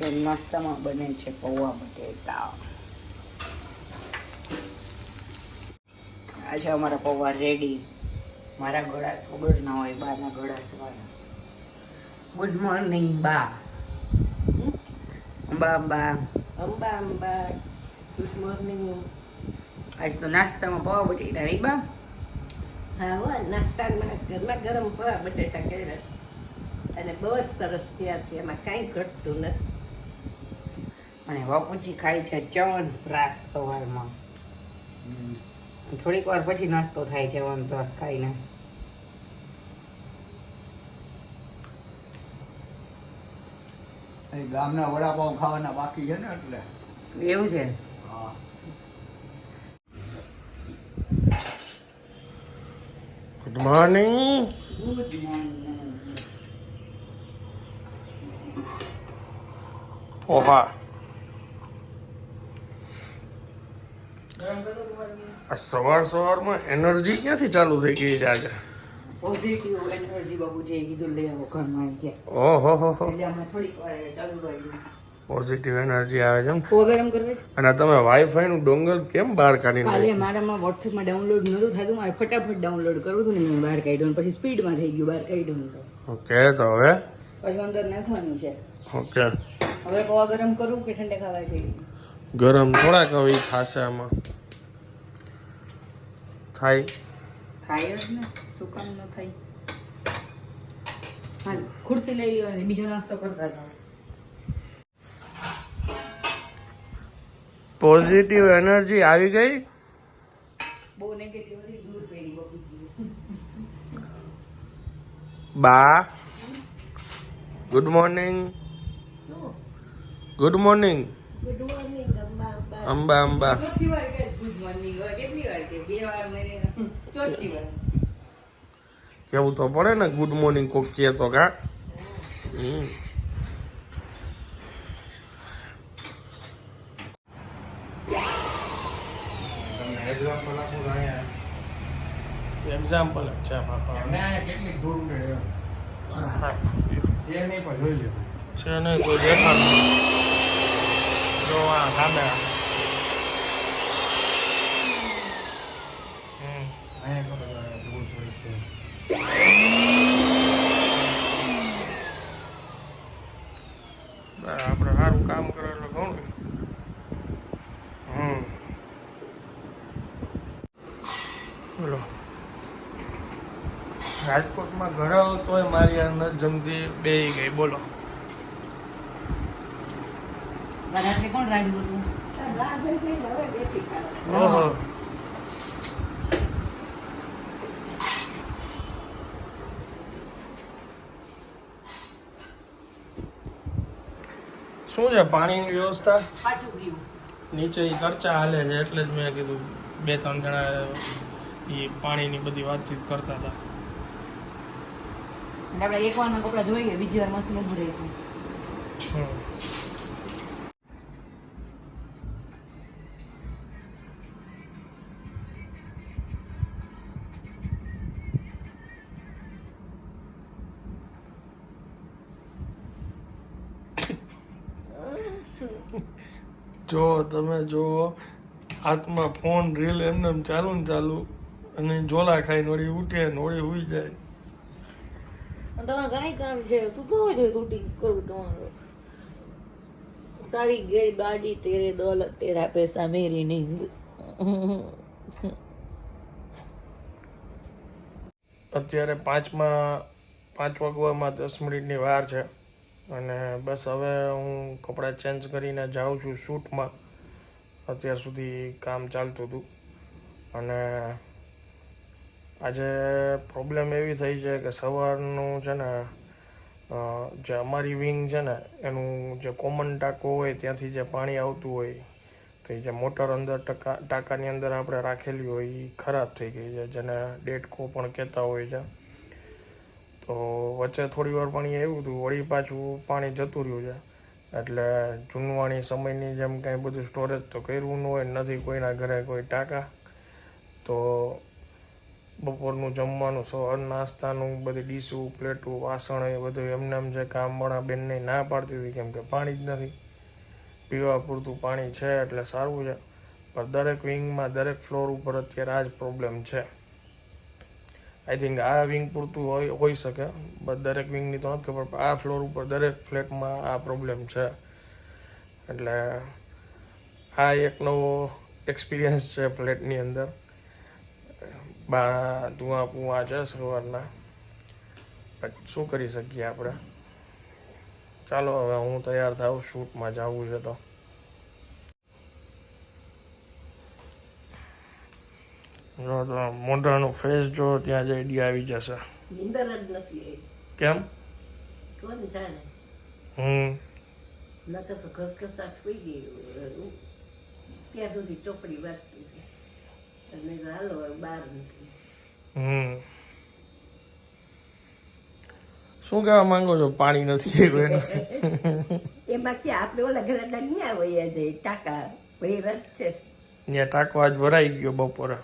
તો નાસ્તામાં બને છે પૌવા બટેટા આ છે અમારા પૌવા રેડી મારા ગળા વગર ના હોય બાના ગળા સવાના ગુડ મોર્નિંગ બા. અંબા અંબા અંબા અંબા ગુડ મોર્નિંગ આજ તો નાસ્તામાં પૌવા બટેટા નહીં બા? હા હો નાસ્તામાં ગરમા ગરમ પૌવા બટેટા કર્યા છે. અને બહુ જ સરસ થયા છે. એમાં કાંઈ ઘટતું નથી. અને બાપુજી ખાય છે ચવન પ્રાસ સવારમાં. થોડીક વાર પછી નાસ્તો થાય ચવન પ્રાસ ખાઈને. ગામના વડાપાઉં ખાવાના બાકી છે ને એટલે? એવું છે? ગુડ મોર્નિંગ ગુડ મોર્નિંગ પોહા ગરમ કરો તમારું આ સવાર સવારમાં એનર્જી ક્યાંથી ચાલુ થઈ ગઈ છે આજે? પોઝિટિવ એનર્જી બાબુજીએ કીધું લઈ આવો ઘરમાં ગયા ઓહો હો હો. એટલે અમે થોડીક વાર ચાલુ કરી પોઝિટિવ એનર્જી આવે છે એમ? ગરમ કરવા છે? અને તમે વાઈફાઈ નું ડોંગલ કેમ બહાર કાઢી કાલે મારામાં મારામાં વોટ્સએપમાં ડાઉનલોડ નહોતું થતું મારે ફટાફટ ડાઉનલોડ કરવું હતું ને મેં બહાર કાઢ્યું પછી પછી સ્પીડમાં થઈ ગયું બહાર કાઢ્યું ઓકે તો હવે? પછી અંદર નાખવાનું છે. ઓકે. હવે પૌવા ગરમ કરું કે ઠંડે ખાવા છે? ગરમ થોડાક હવે થશે આમાં. થાય. થાય જ ને. શું કામ ન થાય? હાલ ખુરશી લઈ લ્યો અને બીજો નાસ્તો કરતા જાઓ પોઝિટિવ એનર્જી આવી ગઈ? બહુ નેગેટિવ દૂર કરી બબુજી બા good morning good morning Amba Amba Amba Amba ચોથી વાર કે ગુડ મોર્નિંગ હવે કેટલી વાર કે બે વાર મેં ચોથી વાર. કેવું તો પડે ને ગુડ મોર્નિંગ કોક કહે તો કા? હમ. એક્ઝામ્પલ જ છે બાપા. હા. છે નહીં કોઈ દેખાડું જો આ સામે આપણે સારું કામ કરે એટલે ઘણું. હમ. બોલો. રાજકોટમાં ઘરે તોય મારી અંદર જમતી બે ગઈ. બોલો. રાત્રે કોણ રાહ ઓહો. શું છે પાણીની વ્યવસ્થા? નીચે ચર્ચા હાલે છે એટલે જ મેં કીધું બે ત્રણ જણા એ પાણીની બધી વાતચીત કરતા હતા. આપણે એક વાર કપડા જોઈએ બીજી વાર મશીન ઉભું રહ્યું જો તમે જો હાથમાં ફોન રીલ એમને એમ ચાલુ ને ચાલુ અને ઝોલા ખાઈ નોડી ઉઠે ને વળી હુઈ જાય. તમારે કાંઈ કામ છે? શું કહો છો શૂટિંગ કરું તમારું. તારી ગેર ગાડી તેરે દોલત તેરા પૈસા મેરી નહીં અત્યારે પાંચમાં પાંચ વાગવામાં દસ મિનિટની વાર છે. અને બસ હવે હું કપડાં ચેન્જ કરીને જાઉં છું શૂટમાં. અત્યાર સુધી કામ ચાલતું હતું. અને આજે પ્રોબ્લેમ એવી થઈ છે કે સવારનું છે ને જે અમારી વિંગ છે ને, એનું જે કોમન ટાંકો હોય ત્યાંથી જે પાણી આવતું હોય, તો જે મોટર અંદર ટકા, ટાંકાની અંદર આપણે રાખેલી હોય એ ખરાબ થઈ ગઈ છે. જેને ડેટકો પણ કહેતા હોય છે. તો વચ્ચે થોડી વાર પાણી આવ્યું હતું વળી પાછું પાણી જતું રહ્યું છે. એટલે જૂનવાણી સમયની જેમ કાંઈ બધું સ્ટોરેજ તો કર્યું ન હોય, નથી કોઈના ઘરે કોઈ ટાંકા. તો બપોરનું જમવાનું, સવાર નાસ્તાનું, બધી ડીશું, પ્લેટું, વાસણ એ બધું એમને એમ છે કામવાળા બેનને ના પાડતી હતી, કેમ કે પાણી જ નથી. પીવા પૂરતું પાણી છે એટલે સારું છે. પણ દરેક વિંગમાં દરેક ફ્લોર ઉપર અત્યારે આ જ પ્રોબ્લેમ છે. આઈ થિંક આ વિંગ પૂરતું હોય હોઈ શકે બટ દરેક વિંગની તો નથી ખબર આ ફ્લોર ઉપર દરેક ફ્લેટમાં આ પ્રોબ્લેમ છે. એટલે આ એક નવો એક્સપિરિયન્સ છે ફ્લેટની અંદર. બા, ધુઆ પુઆ છે સવારના. શું કરી શકીએ આપણે? ચાલો હવે હું તૈયાર થાઉં શૂટમાં જવું છે તો. જો મોઢાનું ફેસ જો ત્યાં જ આઈડિયા આવી જશે. નીંદર જ નથી કેમ? કોણ જાણે? હમ. નકર તો ઘસઘસાટ સુઈ ગઈ ત્યાં સુધી ચોપડી વાંચતી હતી અને હાલો બહાર નીકળી હમ. શું કહેવા માંગો છો? પાણી નથી એનું. એમાંથી આપણે ઓલા ઘરે નહીં આવે છે ટાકા ભાઈ રસ છે ત્યાં ટાંકો આજ ભરાઈ ગયો બપોરે.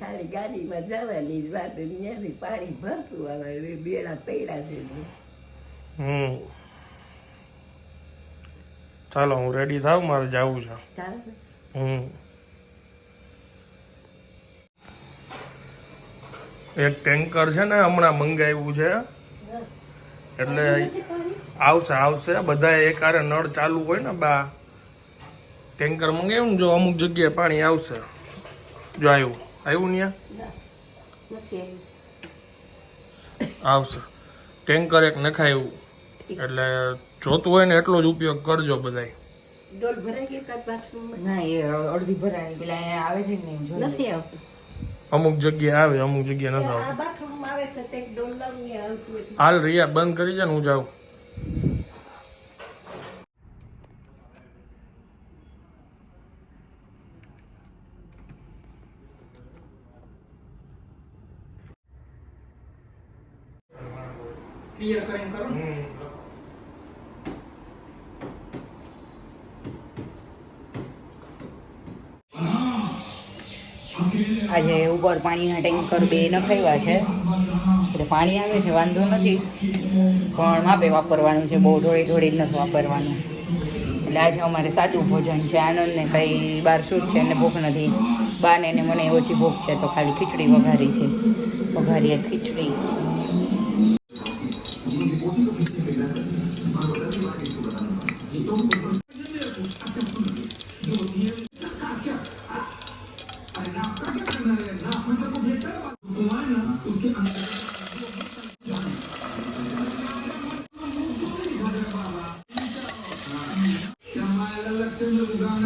ખાલી ગાડીમાં જવાની જ વાત ત્યાંથી પાણી ભરતું આવે બેડા પૈડા છે હમ. ચાલો હું રેડી થાવ મારે જવું છે. હમ. એક ટેન્કર છે ને હમણાં મંગાવ્યું છે. એટલે આવશે આવશે. બધા એકારે નળ ચાલુ હોય ને બા. ટેન્કર મંગાવ્યું ને જો અમુક જગ્યાએ પાણી આવશે. જો આવ્યું. આવ્યું ને આવશે. ટેન્કર એક નખાયું. એટલે જોતું હોય ને એટલો જ ઉપયોગ કરજો બધાય. ડોલ ભરાઈ ગઈ કાંઈ બાથરૂમમાં ના એ અડધી ભરાય પેલા અહીંયા આવે છે ને એમ જોઈએ. નથી આવતું. અમુક જગ્યાએ આવે અમુક જગ્યાએ નથી આવતું. આવે છે તે ડોલ લાવું આવતું હોય હાલ રિયા બંધ કરી જાય ને હું જાઉં. ક્લિયર કરીને કરો આજે ઉપર પાણીના ટેન્કર બે નખાવ્યા છે. એટલે પાણી આવે છે વાંધો નથી. પણ માપે વાપરવાનું છે બહુ ઢોળી ઢોળી નથી વાપરવાનું. એટલે આજે અમારે સાદું ભોજન છે આનંદને કંઈ બાર છૂટ છે એને ભૂખ નથી. બાને ને મને ઓછી ભૂખ છે તો ખાલી ખીચડી વઘારી છે. વઘારીએ ખીચડી.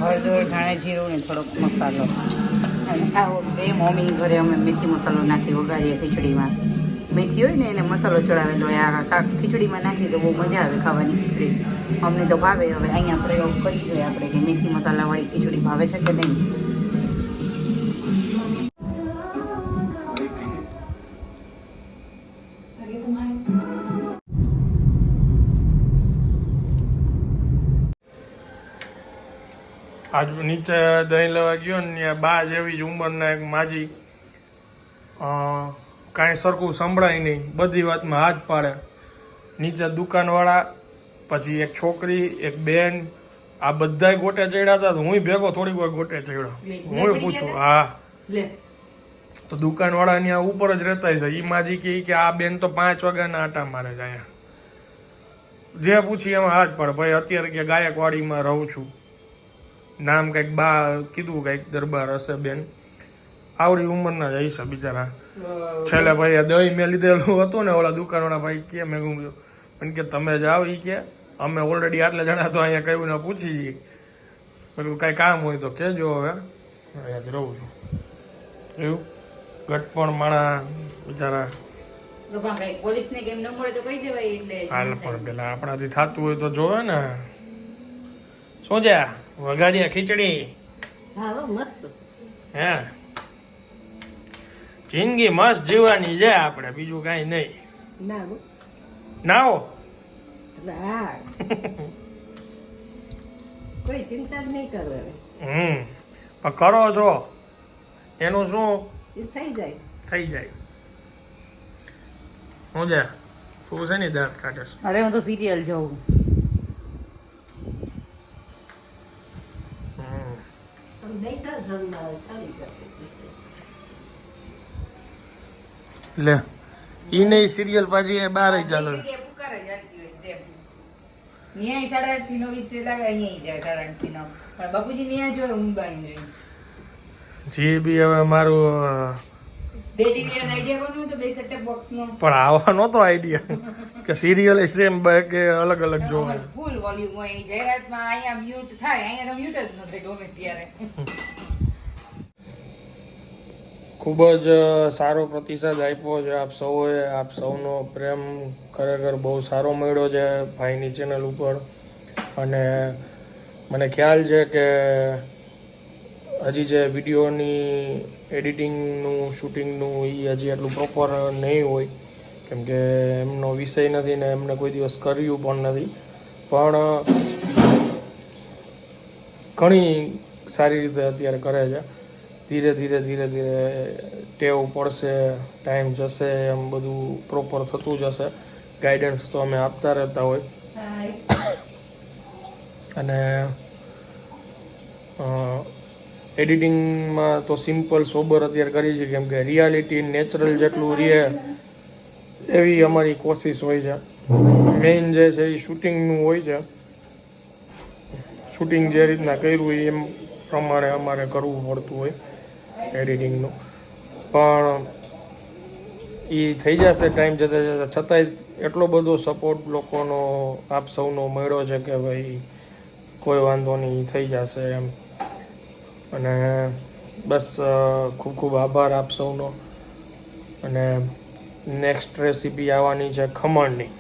હળદર, ધાણે જીરું ને થોડોક મસાલો. અને આ વખતે મમ્મી ઘરે અમે મેથી મસાલો નાખી વગાડીએ ખીચડીમાં. મેથી હોય ને એને મસાલો ચડાવેલો હોય આ શાક ખીચડીમાં નાખી તો બહુ મજા આવે ખાવાની ખીચડી. અમને તો ભાવે, હવે અહીંયા પ્રયોગ કરી જોઈએ આપણે કે મેથી મસાલાવાળી ખીચડી ભાવે છે કે નહીં. આજ નીચે દહીં લેવા ગયો ને ત્યાં બા જેવી જ ઉંમરના એક માજી અ, કાંઈ સરખું સંભળાય નહીં. બધી વાતમાં હાથ પાડે. નીચે દુકાનવાળા પછી એક છોકરી એક બેન આ બધાય ગોટે ચડ્યા હતા હું ભેગો થોડીક વાર ગોટે ચડ્યો. હું. પૂછું હા તો દુકાનવાળા ત્યાં ઉપર જ રહેતા છે એ માજી કહે કે આ બેન તો પાંચ વાગ્યાના આટા મારે જ અહીંયા. જે પૂછી એમાં હાથ પડે. ભાઈ અત્યારે કે ગાયકવાડીમાં રહું છું. નામ કંઈક બા કીધું કંઈક દરબાર હશે બેન. આવડી ઉંમરના જ હશે બિચારા. છેલ્લે ભાઈ આ દહીં મેં લીધેલું હતું ને ઓલા દુકાનવાળા ભાઈ કે મેં કહ્યું પણ કે તમે જાઓ ઈ કે. અમે ઓલરેડી આટલા જણા તો અહીંયા કયું ને પૂછી જઈએ મેં કાંઈ કામ હોય તો કહેજો હવે. અહીંયા જ રહું છું. એવું? ગટપણ માણા બિચારા. હાલ પણ પેલા આપણાથી થતું હોય તો જોવે ને. શું છે? વઘારિયા ખીચડી? હા હો, મસ્ત. હે. જિંદગી મસ્ત જીવવાની છે આપણે બીજું કઈ નહીં. ના હો. કોઈ ચિંતા જ નહીં કરવાની હમ. પણ કરો છો એનું શું? થઈ જાય. થઈ જાય. હું જા. તું છે ને દાંત કાઢે અરે હું તો સિરિયલ જોઉં હમ પણ બેઠા ધંધા ચાલી શકે લે ઈ નહીં સિરિયલ પાછી બાર ચાલે. ન્યાય સાડા આઠથી નવ ઈચ લાગે અહીંયા જાય સાડા આઠથી નવ. પણ બાપુજી ન્યાય જોવે ઊંઘાઈ બાઈ જે બી હવે મારું અ, બે ટીવી આઈડિયા કોનો તો બે સેટઅપ બોક્સ નો પણ આવા નહોતો આઈડિયા કે સિરિયલ સેમ કે અલગ અલગ જોવે. ફૂલ વોલ્યુમ હોય. જાહેરાતમાં અહીંયા મ્યુટ થાય. અહીંયા તો મ્યુટ જ ન થાય ગમે ત્યારે. ખૂબ જ સારો પ્રતિસાદ આપ્યો છે આપ સૌએ. આપ સૌનો પ્રેમ ખરેખર બહુ સારો મળ્યો છે ભાઈની ચેનલ ઉપર. અને મને ખ્યાલ છે કે હજી જે વિડીયોની એડિટિંગનું શૂટિંગનું એ હજી એટલું પ્રોપર નહીં હોય. કેમ કે એમનો વિષય નથી ને એમને કોઈ દિવસ કર્યું પણ નથી. પણ ઘણી સારી રીતે અત્યારે કરે છે. ધીરે ધીરે ધીરે ધીરે ટેવ પડશે ટાઈમ જશે એમ બધું પ્રોપર થતું જશે. ગાઈડન્સ તો અમે આપતા રહેતા હોય. અને એડિટિંગમાં તો સિમ્પલ સોબર અત્યારે કરી છે કેમ કે રિયાલિટી નેચરલ જેટલું રહે, એવી અમારી કોશિશ હોય છે. મેઇન જે છે એ શૂટિંગનું હોય છે. શૂટિંગ જે રીતના કર્યું હોય, એમ પ્રમાણે અમારે કરવું પડતું હોય એડિટિંગનું પણ એ થઈ જશે ટાઈમ જતાં જતાં. છતાંય એટલો બધો સપોર્ટ લોકોનો, આપ સૌનો મળ્યો છે કે ભાઈ, કોઈ વાંધો નહીં, થઈ જશે એમ. અને બસ ખૂબ ખૂબ આભાર આપ સૌનો. અને નેક્સ્ટ રેસીપી આવવાની છે ખમણની.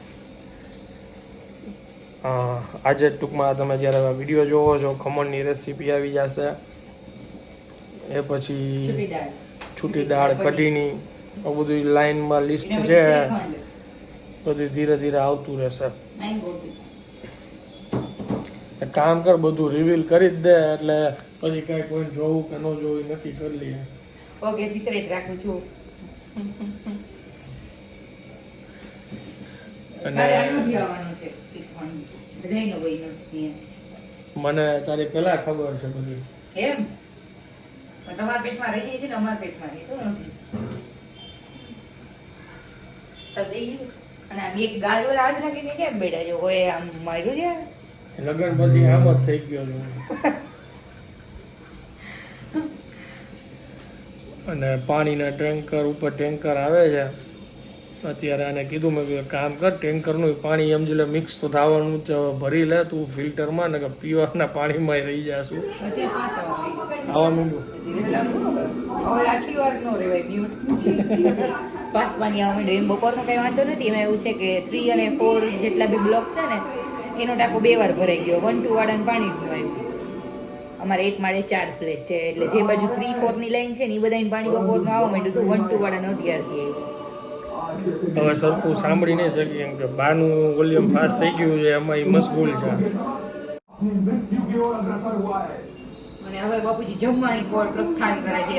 આજે જ ટૂંકમાં તમે જ્યારે વીડિયો જોવો છો ખમણની રેસીપી આવી જશે. એ પછી છૂટી દાળ. કઢીની આ બધું લાઈનમાં લિસ્ટ છે. બધું ધીરે ધીરે આવતું રહેશે. કામ કર બધું રિવીલ કરી જ દે એટલે પછી કાંઈ કોઈ જોવું કે ન જોવું નક્કી કરી લઈએ. ઓકે સિક્રેટ રાખું છું. નથી. મને તારી પેલા ખબર છે બધું. એમ? તમારા પેટમાં રહી છે ને અમારા પેટમાં રહેતું નથી. અને આમ એક ગાલ પર હાથ રાખીને કેમ બેઠા જો હોય આમ માર્યું છે? લગ્ન પછી આમ જ થઈ ગયો અને પાણીના ટેન્કર ઉપર ટેન્કર આવે છે. અત્યારે આને કીધું મેં કીધું કામ કર ટેન્કરનું પાણી એમ લે મિક્સ તો થવાનું જ ભરી લે તું ફિલ્ટરમાં ને કે પીવાના પાણીમાં રહી જાશું. આવા મ્યુટ પાસ પાણી આવવા માંડ્યું એમ બપોરનો કંઈ વાંધો નથી. એમાં એવું છે કે થ્રી અને ફોર જેટલા બી બ્લોક છે ને એનો ટાંકો બે વાર ભરાઈ ગયો. વન ટુ વાળાને પાણી જ ન આવ્યું અમારે એક માળે ચાર ફ્લેટ છે એટલે જે બાજુ થ્રી ફોરની લાઈન છે ને એ બધા પાણી બપોરનું આવવા માંડ્યું હતું. વન ટુ નથી અત્યારથી આવ્યું હવે સરખું સાંભળી નહીં શકીએ કેમ કે બાનું વોલ્યુમ ફાસ્ટ થઈ ગયું છે એમાં એ મશગુલ છે. અને હવે બાપુજી જમવાની કોર પ્રસ્થાન કરે છે.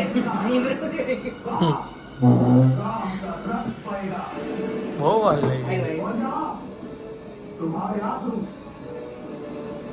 બહુ વાર લઈ ગઈ.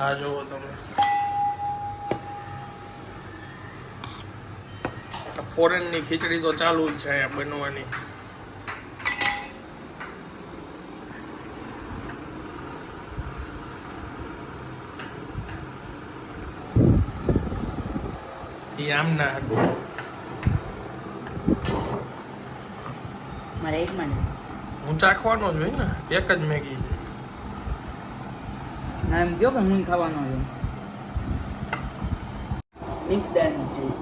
આ જોવો તમે. ફોરેનની ખીચડી તો ચાલુ જ છે અહીંયા બનવાની. એ આમ ના હતું મારે એક મને. હું ચાખવાનો જ હોય ને એક જ મેગી ના એમ કહો કે હું ખાવાનો છું મિક્સ દાળ ખીચડી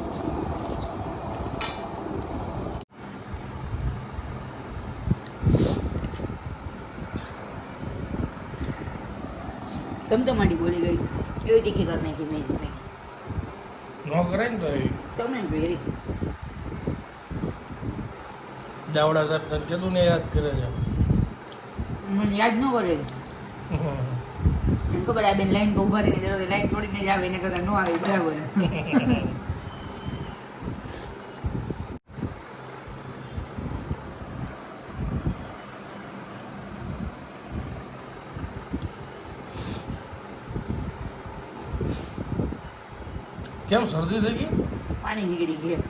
તમ તો મારી બોલી ગઈ. એવી તીખી કરી નાખી મેં મેં નો ને તમે વેરી દાવડા સર તને કીધું ને યાદ કરે છે. મને યાદ ન કરે. ખબર આ બેન લાઈન બહુ ઊભા રહીને જરૂર લાઈન તોડીને જ આવે એના કરતા ન આવે બરાબર. કેમ શરદી થઈ ગઈ? પાણી નીકળી ગયા.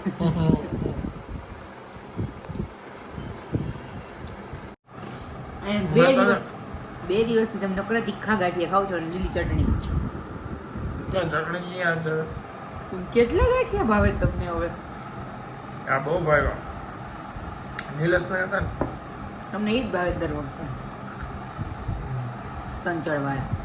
બે દિવસ બે દિવસથી તમે નકરા તીખા ગાંઠિયા ખાવ છો અને લીલી ચટણી ચટણી યાદ કેટલા ગાંઠિયા ભાવે તમને હવે? આ બહુ ભાવ્યા નીલસ ના હતા ને? તમને એ જ ભાવે દર વખતે. સંચળ વાળા.